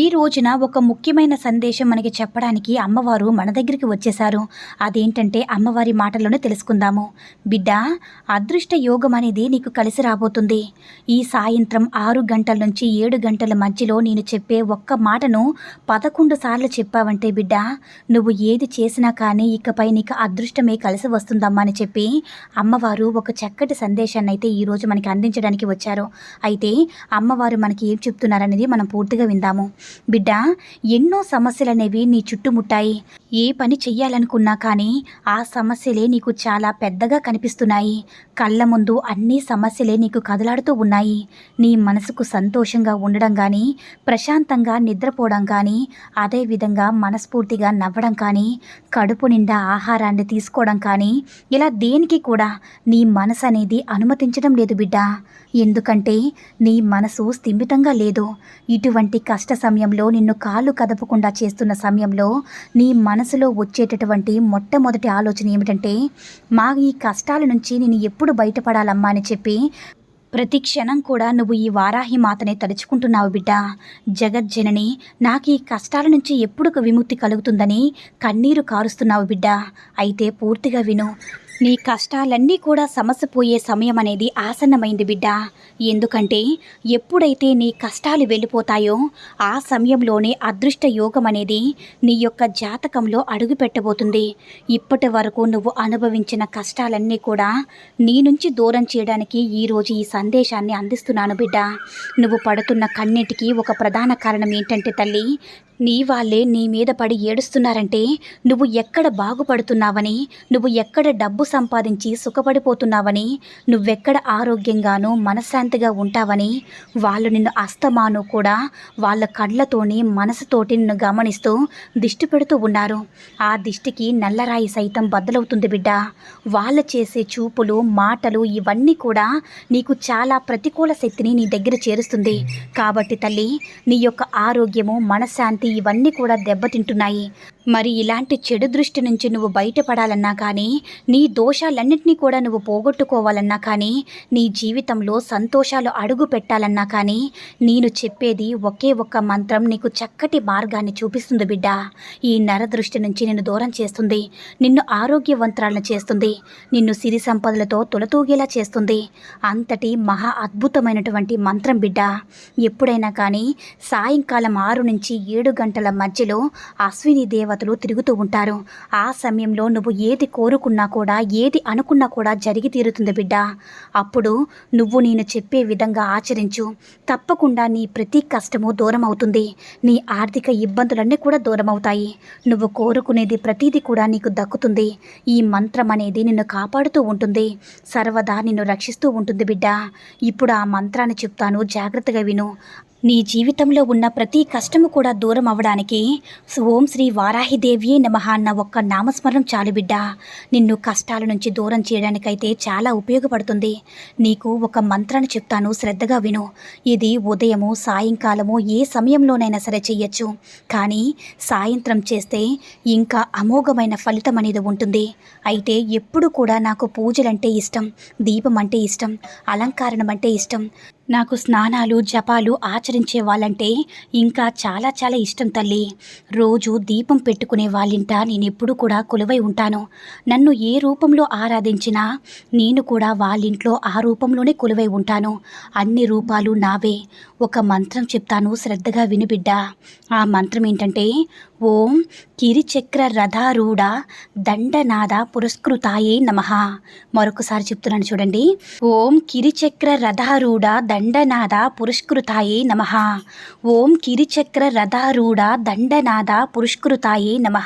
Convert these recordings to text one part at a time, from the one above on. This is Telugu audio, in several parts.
ఈ రోజున ఒక ముఖ్యమైన సందేశం మనకి చెప్పడానికి అమ్మవారు మన దగ్గరికి వచ్చేశారు. అదేంటంటే అమ్మవారి మాటల్లోనే తెలుసుకుందాము. బిడ్డ అదృష్ట యోగం అనేది నీకు కలిసి రాబోతుంది. ఈ సాయంత్రం ఆరు గంటల నుంచి ఏడు గంటల మధ్యలో నేను చెప్పే ఒక్క మాటను పదకొండు సార్లు చెప్పావంటే బిడ్డ నువ్వు ఏది చేసినా కానీ ఇకపై నీకు అదృష్టమే కలిసి వస్తుందమ్మా అని చెప్పి అమ్మవారు ఒక చక్కటి సందేశాన్ని అయితే ఈరోజు మనకి అందించడానికి వచ్చారు. అయితే అమ్మవారు మనకి ఏం చెప్తున్నారనేది మనం పూర్తిగా విందాము. బిడ్డ ఎన్నో సమస్యలు అనేవి నీ చుట్టుముట్టాయి. ఏ పని చెయ్యాలనుకున్నా కానీ ఆ సమస్యలే నీకు చాలా పెద్దగా కనిపిస్తున్నాయి. కళ్ళ ముందు అన్ని సమస్యలే నీకు కదలాడుతూ ఉన్నాయి. నీ మనసుకు సంతోషంగా ఉండడం కానీ ప్రశాంతంగా నిద్రపోవడం కానీ అదేవిధంగా మనస్ఫూర్తిగా నవ్వడం కానీ కడుపు నిండా ఆహారాన్ని తీసుకోవడం కానీ ఇలా దేనికి కూడా నీ మనసు అనేది అనుమతించడం లేదు బిడ్డ. ఎందుకంటే నీ మనసు స్థిమితంగా లేదు. ఇటువంటి కష్ట సమయంలో నిన్ను కాళ్ళు కదపకుండా చేస్తున్న సమయంలో నీ మనసులో వచ్చేటటువంటి మొట్టమొదటి ఆలోచన ఏమిటంటే మా ఈ కష్టాల నుంచి నేను ఎప్పుడు బయటపడాలమ్మా అని చెప్పి ప్రతి క్షణం కూడా నువ్వు ఈ వారాహి మాతనే తలుచుకుంటున్నావు బిడ్డ. జగజ్జనని నాకు ఈ కష్టాల నుంచి ఎప్పుడు విముక్తి కలుగుతుందని కన్నీరు కారుస్తున్నావు బిడ్డ. అయితే పూర్తిగా విను నీ కష్టాలన్నీ కూడా సమస్యపోయే సమయం అనేది ఆసన్నమైంది బిడ్డ. ఎందుకంటే ఎప్పుడైతే నీ కష్టాలు వెళ్ళిపోతాయో ఆ సమయంలోనే అదృష్ట యోగం అనేది నీ యొక్క జాతకంలో అడుగు పెట్టబోతుంది. ఇప్పటి వరకు నువ్వు అనుభవించిన కష్టాలన్నీ కూడా నీ నుంచి దూరం చేయడానికి ఈరోజు ఈ సందేశాన్ని అందిస్తున్నాను బిడ్డ. నువ్వు పడుతున్న కన్నిటికీ ఒక ప్రధాన కారణం ఏంటంటే తల్లి నీ వాళ్ళే నీ మీద పడి ఏడుస్తున్నారంటే నువ్వు ఎక్కడ బాగుపడుతున్నావని నువ్వు ఎక్కడ డబ్బు సంపాదించి సుఖపడిపోతున్నావని నువ్వెక్కడ ఆరోగ్యంగానూ మనశ్శాంతిగా ఉంటావని వాళ్ళు నిన్ను అస్తమాను కూడా వాళ్ళ కళ్ళతోని మనసుతోటి నిన్ను గమనిస్తూ దిష్టి పెడుతూ ఉన్నారు. ఆ దిష్టికి నల్లరాయి సైతం బద్దలవుతుంది బిడ్డ. వాళ్ళు చేసే చూపులు మాటలు ఇవన్నీ కూడా నీకు చాలా ప్రతికూల శక్తిని నీ దగ్గర చేరుస్తుంది. కాబట్టి తల్లి నీ యొక్క ఆరోగ్యము మనశ్శాంతి ఇవన్నీ కూడా దెబ్బతింటున్నాయి. మరి ఇలాంటి చెడు దృష్టి నుంచి నువ్వు బయటపడాలన్నా కానీ నీ దోషాలన్నింటినీ కూడా నువ్వు పోగొట్టుకోవాలన్నా కానీ నీ జీవితంలో సంతోషాలు అడుగు పెట్టాలన్నా కానీ నేను చెప్పేది ఒకే ఒక్క మంత్రం నీకు చక్కటి మార్గాన్ని చూపిస్తుంది బిడ్డ. ఈ నర దృష్టి నుంచి నిన్ను దూరం చేస్తుంది నిన్ను ఆరోగ్యవంతురాలను చేస్తుంది నిన్ను సిరి సంపదలతో తులతూగేలా చేస్తుంది. అంతటి మహా అద్భుతమైనటువంటి మంత్రం బిడ్డ. ఎప్పుడైనా కానీ సాయంకాలం ఆరు నుంచి ఏడు గంటల మధ్యలో అశ్విని దేవ దేవతలు తిరుగుతూ ఉంటారు. ఆ సమయంలో నువ్వు ఏది కోరుకున్నా కూడా ఏది అనుకున్నా కూడా జరిగి తీరుతుంది బిడ్డ. అప్పుడు నువ్వు నేను చెప్పే విధంగా ఆచరించు. తప్పకుండా నీ ప్రతి కష్టము దూరం అవుతుంది నీ ఆర్థిక ఇబ్బందులన్నీ కూడా దూరం అవుతాయి నువ్వు కోరుకునేది ప్రతిదీ కూడా నీకు దక్కుతుంది. ఈ మంత్రం అనేది నిన్ను కాపాడుతూ ఉంటుంది. సర్వదా నిన్ను రక్షిస్తూ ఉంటుంది బిడ్డ. ఇప్పుడు ఆ మంత్రాన్ని చెప్తాను. జాగ్రత్తగా విను. నీ జీవితంలో ఉన్న ప్రతి కష్టము కూడా దూరం అవ్వడానికి ఓం శ్రీ వారాహిదేవి నమః అన్న ఒక్క నామస్మరణం చాలు బిడ్డ. నిన్ను కష్టాల నుంచి దూరం చేయడానికైతే చాలా ఉపయోగపడుతుంది. నీకు ఒక మంత్రాన్ని చెప్తాను శ్రద్ధగా విను. ఇది ఉదయము సాయంకాలము ఏ సమయంలోనైనా సరే చెయ్యొచ్చు. కానీ సాయంత్రం చేస్తే ఇంకా అమోఘమైన ఫలితం అనేది ఉంటుంది. అయితే ఎప్పుడు కూడా నాకు పూజలంటే ఇష్టం దీపం అంటే ఇష్టం అలంకరణం అంటే ఇష్టం. నాకు స్నానాలు జపాలు ఆచరించే వాళ్ళంటే ఇంకా చాలా చాలా ఇష్టం తల్లి. రోజు దీపం పెట్టుకునే వాళ్ళింట నేను ఎప్పుడు కూడా కొలువై ఉంటాను. నన్ను ఏ రూపంలో ఆరాధించినా నేను కూడా వాళ్ళింట్లో ఆ రూపంలోనే కొలువై ఉంటాను. అన్ని రూపాలు నావే. ఒక మంత్రం చెప్తాను శ్రద్ధగా విని బిడ్డ. ఆ మంత్రం ఏంటంటే ఓం కిరిచక్ర రథారూఢ దండనాద పురస్కృతాయే నమ. మరొకసారి చెప్తున్నాను చూడండి. ఓం కిరిచక్ర రథారూఢ దండనాద పురస్కృతాయే నమ. ఓం కిరిచక్ర రథారూఢ దండనాద పురస్కృతాయే నమ.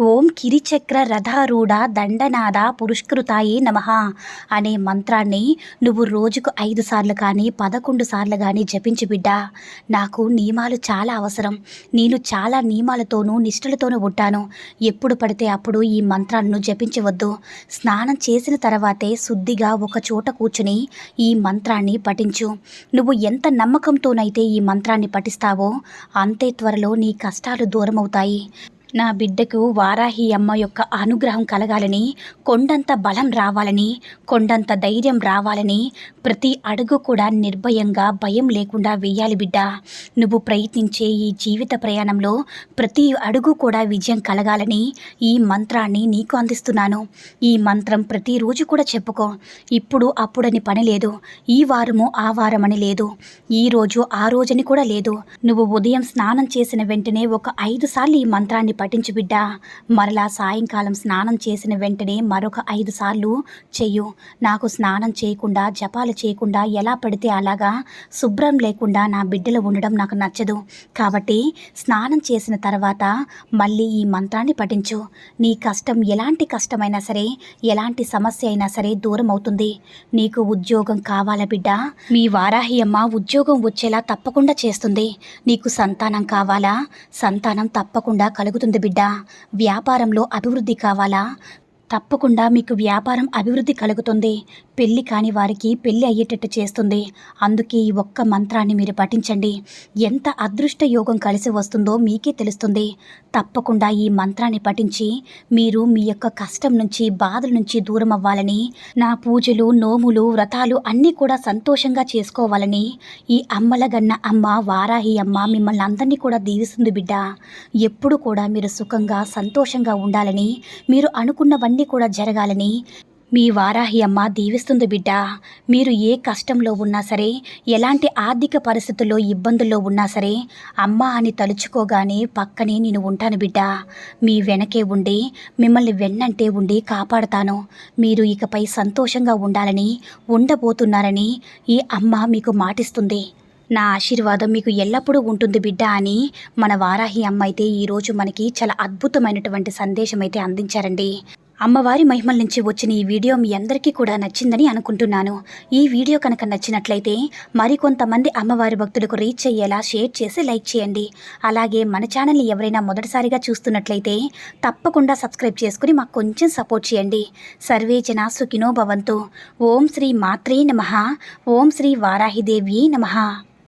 ఓం కిరిచక్ర రథారూఢ దండనాద పురస్కృతాయే నమ అనే మంత్రాన్ని నువ్వు రోజుకు ఐదు సార్లు కానీ పదకొండు సార్లు కానీ జపించు బిడ్డ. నాకు నియమాలు చాలా అవసరం. నేను చాలా నియమాలతోనూ నిష్ఠలతోనూ ఉంటాను. ఎప్పుడు పడితే అప్పుడు ఈ మంత్రాలను జపించవద్దు. స్నానం చేసిన తర్వాతే శుద్ధిగా ఒక చోట కూర్చుని ఈ మంత్రాన్ని పఠించు. నువ్వు ఎంత నమ్మకంతోనైతే ఈ మంత్రాన్ని పఠిస్తావో అంతే త్వరలో నీ కష్టాలు దూరమవుతాయి. నా బిడ్డకు వారాహి అమ్మ యొక్క అనుగ్రహం కలగాలని కొండంత బలం రావాలని కొండంత ధైర్యం రావాలని ప్రతి అడుగు కూడా నిర్భయంగా భయం లేకుండా వేయాలి బిడ్డ. నువ్వు ప్రయత్నించే ఈ జీవిత ప్రయాణంలో ప్రతి అడుగు కూడా విజయం కలగాలని ఈ మంత్రాన్ని నీకు అందిస్తున్నాను. ఈ మంత్రం ప్రతిరోజు కూడా చెప్పుకో. ఇప్పుడు అప్పుడని పని లేదు. ఈ వారము ఆ వారమని లేదు. ఈ రోజు ఆ రోజని కూడా లేదు. నువ్వు ఉదయం స్నానం చేసిన వెంటనే ఒక ఐదు సార్లు ఈ మంత్రాన్ని పఠించు బిడ్డ. మరలా సాయంకాలం స్నానం చేసిన వెంటనే మరొక ఐదు సార్లు చెయ్యు. నాకు స్నానం చేయకుండా జపాలు చేయకుండా ఎలా పడితే అలాగా శుభ్రం లేకుండా నా బిడ్డలు ఉండడం నాకు నచ్చదు. కాబట్టి స్నానం చేసిన తర్వాత మళ్ళీ ఈ మంత్రాన్ని పఠించు. నీ కష్టం ఎలాంటి కష్టమైనా సరే ఎలాంటి సమస్య అయినా సరే దూరం అవుతుంది. నీకు ఉద్యోగం కావాలా బిడ్డ? మీ వారాహి అమ్మ ఉద్యోగం వచ్చేలా తప్పకుండా చేస్తుంది. నీకు సంతానం కావాలా? సంతానం తప్పకుండా కలుగుతుంది. బిడ్డ. వ్యాపారంలో అభివృద్ధి కావాలా? తప్పకుండా మీకు వ్యాపారం అభివృద్ధి కలుగుతుంది. పెళ్ళి కాని వారికి పెళ్ళి అయ్యేటట్టు చేస్తుంది. అందుకే ఈ ఒక్క మంత్రాన్ని మీరు పఠించండి. ఎంత అదృష్ట యోగం కలిసి వస్తుందో మీకే తెలుస్తుంది. తప్పకుండా ఈ మంత్రాన్ని పఠించి మీరు మీ యొక్క కష్టం నుంచి బాధల నుంచి దూరం అవ్వాలని నా పూజలు నోములు వ్రతాలు అన్నీ కూడా సంతోషంగా చేసుకోవాలని ఈ అమ్మలగన్న అమ్మ వారాహి అమ్మ మిమ్మల్ని అందరినీ కూడా దీవిస్తుంది బిడ్డ. ఎప్పుడు కూడా మీరు సుఖంగా సంతోషంగా ఉండాలని మీరు అనుకున్నవన్నీ కూడా జరగాలని మీ వారాహి అమ్మ దీవిస్తుంది బిడ్డ. మీరు ఏ కష్టంలో ఉన్నా సరే ఎలాంటి ఆర్థిక పరిస్థితుల్లో ఇబ్బందుల్లో ఉన్నా సరే అమ్మ అని తలుచుకోగానే పక్కనే నేను ఉంటాను బిడ్డ. మీ వెనకే ఉండి మిమ్మల్ని వెన్నంటే ఉండి కాపాడుతాను. మీరు ఇకపై సంతోషంగా ఉండాలని ఉండబోతున్నారని ఈ అమ్మ మీకు మాటిస్తుంది. నా ఆశీర్వాదం మీకు ఎల్లప్పుడూ ఉంటుంది బిడ్డ అని మన వారాహి అమ్మ అయితే ఈరోజు మనకి చాలా అద్భుతమైనటువంటి సందేశం అయితే అందించారండి. అమ్మవారి మహిమల నుంచి వచ్చిన ఈ వీడియో మీ అందరికీ కూడా నచ్చిందని అనుకుంటున్నాను. ఈ వీడియో కనుక నచ్చినట్లయితే మరికొంతమంది అమ్మవారి భక్తులకు రీచ్ అయ్యేలా షేర్ చేసి లైక్ చేయండి. అలాగే మన ఛానల్ని ఎవరైనా మొదటిసారిగా చూస్తున్నట్లయితే తప్పకుండా సబ్స్క్రైబ్ చేసుకుని మాకు కొంచెం సపోర్ట్ చేయండి. సర్వే జన సుఖినో భవంతు. ఓం శ్రీ మాత్రే నమ. ఓం శ్రీ వారాహిదేవి నమ.